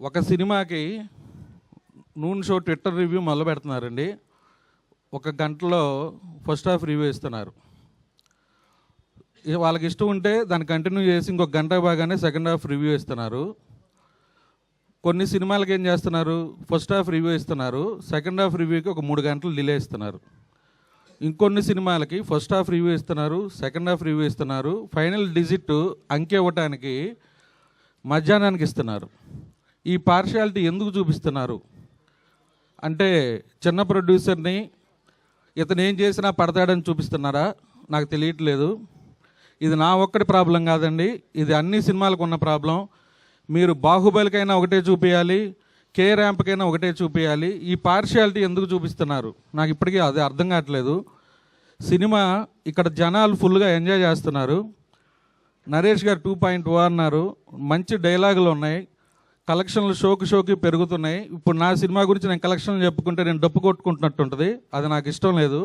ఒక సినిమాకి నూనె షో ట్విట్టర్ రివ్యూ మొదలు పెడుతున్నారండి ఒక గంటలో ఫస్ట్ హాఫ్ రివ్యూ ఇస్తున్నారు. ఇక వాళ్ళకి ఇష్టం ఉంటే దాన్ని కంటిన్యూ చేసి ఇంకొక గంట బాగానే సెకండ్ హాఫ్ రివ్యూ ఇస్తున్నారు. కొన్ని సినిమాలకి ఏం చేస్తున్నారు? ఫస్ట్ హాఫ్ రివ్యూ ఇస్తున్నారు. సెకండ్ హాఫ్ రివ్యూకి ఒక మూడు గంటలు డిలే ఇస్తున్నారు. ఇంకొన్ని సినిమాలకి ఫస్ట్ హాఫ్ రివ్యూ ఇస్తున్నారు సెకండ్ హాఫ్ రివ్యూ ఇస్తున్నారు. ఫైనల్ డిజిట్ అంకె ఇవ్వటానికి మధ్యాహ్నానికి ఇస్తున్నారు. ఈ పార్షియాలిటీ ఎందుకు చూపిస్తున్నారు? అంటే చిన్న ప్రొడ్యూసర్ని ఇతను ఏం చేసినా పడతాడని చూపిస్తున్నారా? నాకు తెలియట్లేదు. ఇది నా ఒక్కటి ప్రాబ్లం కాదండి. ఇది అన్ని సినిమాలకు ఉన్న ప్రాబ్లం మీరు బాహుబలికైనా ఒకటే చూపించాలి కే ర్యాంప్కైనా ఒకటే చూపించాలి ఈ పార్షియాలిటీ ఎందుకు చూపిస్తున్నారు? నాకు ఇప్పటికీ అది అర్థం కావట్లేదు. సినిమా ఇక్కడ జనాలు ఫుల్గా ఎంజాయ్ చేస్తున్నారు. నరేష్ గారు టూ పాయింట్ ఓ అన్నారు. మంచి డైలాగులు ఉన్నాయి. కలెక్షన్లు షోకి షోకి పెరుగుతున్నాయి. ఇప్పుడు నా సినిమా గురించి నేను కలెక్షన్లు చెప్పుకుంటే నేను డప్పు కొట్టుకుంటున్నట్టు ఉంటుంది అది నాకు ఇష్టం లేదు.